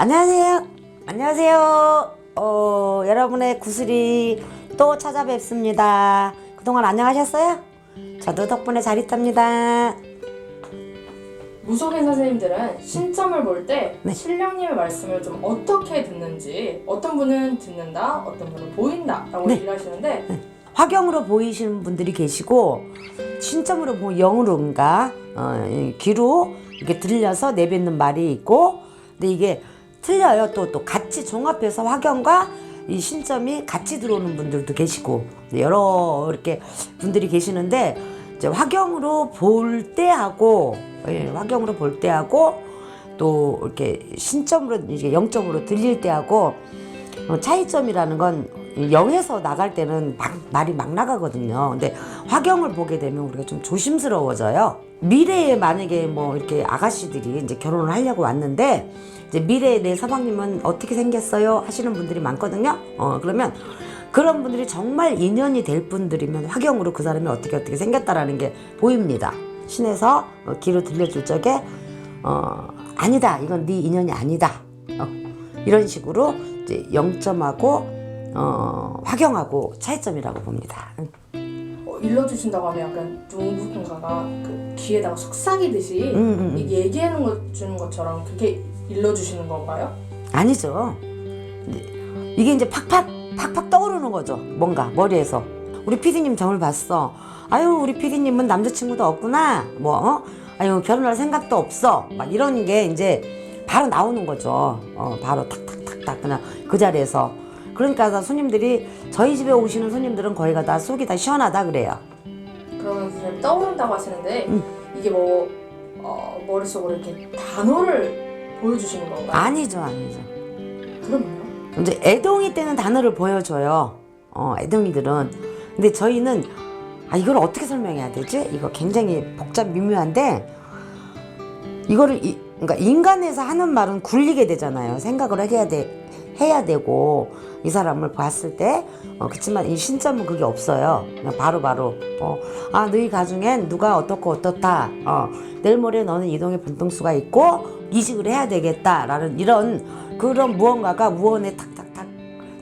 안녕하세요. 안녕하세요. 어, 여러분의 구슬이 또 찾아뵙습니다. 그동안 안녕하셨어요? 저도 덕분에 잘 있답니다. 무속인 선생님들은 신점을 볼 때 네. 신령님의 말씀을 좀 어떻게 듣는지 어떤 분은 듣는다, 어떤 분은 보인다 라고 네. 얘기를 하시는데 화경으로 보이시는 분들이 계시고 신점으로 보면 영으로인가 어, 이 귀로 이렇게 들려서 내뱉는 말이 있고 근데 이게 틀려요. 또 또 같이 종합해서 화경과 이 신점이 같이 들어오는 분들도 계시고 여러 이렇게 분들이 계시는데 이제 화경으로 볼 때 하고 예, 화경으로 볼 때 하고 또 이렇게 신점으로 이제 영점으로 들릴 때 하고 어, 차이점이라는 건 0에서 나갈 때는 막, 말이 막 나가거든요. 근데 화경을 보게 되면 우리가 좀 조심스러워져요. 미래에 만약에 뭐 이렇게 아가씨들이 이제 결혼을 하려고 왔는데 이제 미래에 내 서방님은 어떻게 생겼어요? 하시는 분들이 많거든요. 어, 그러면 그런 분들이 정말 인연이 될 분들이면 화경으로 그 사람이 어떻게 어떻게 생겼다라는 게 보입니다. 신에서 어, 귀로 들려줄 적에 어, 아니다. 이건 네 인연이 아니다. 어, 이런 식으로 이제 영점하고 어, 화경하고 차이점이라고 봅니다. 어, 일러주신다고 하면 약간 누군가가 그 귀에다가 속삭이듯이 음, 음, 음. 이 얘기하는 것 주는 것처럼 그게 일러주시는 건가요? 아니죠. 이게 이제 팍팍 팍팍 떠오르는 거죠. 뭔가 머리에서. 우리 피디님 점을 봤어. 아유 우리 피디님은 남자친구도 없구나. 뭐 어? 아유 결혼할 생각도 없어. 막 이런 게 이제 바로 나오는 거죠. 어 바로 탁탁탁탁 그냥 그 자리에서. 그러니까 다 손님들이 저희 집에 오시는 손님들은 거의가 다 속이 다 시원하다 그래요. 그러면 선생님 떠오른다고 하시는데 음. 이게 뭐 어, 머릿속으로 이렇게 단어를 보여주시는 건가요? 아니죠, 아니죠. 그러면요? 이제 애동이 때는 단어를 보여줘요. 어, 애동이들은. 근데 저희는 아 이걸 어떻게 설명해야 되지? 이거 굉장히 복잡 미묘한데 이거를 이, 그러니까 인간에서 하는 말은 굴리게 되잖아요. 생각을 해야 돼 해야 되고 이 사람을 봤을 때 어, 그렇지만 이 신점은 그게 없어요. 그냥 바로 바로 어, 아 너희 가중엔 누가 어떻고 어떻다. 어, 내일 모레 너는 이동의 변동수가 있고 이직을 해야 되겠다라는 이런 그런 무언가가 무언에 탁탁탁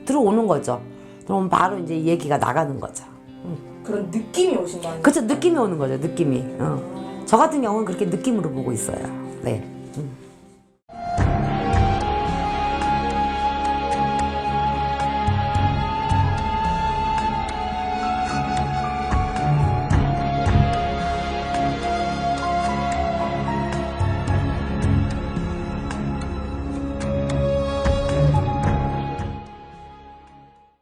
들어오는 거죠. 그럼 바로 이제 얘기가 나가는 거죠. 그런 느낌이 오신다는 그쵸 느낌이 오는 거죠. 느낌이. 어. 저 같은 경우는 그렇게 느낌으로 보고 있어요. 네.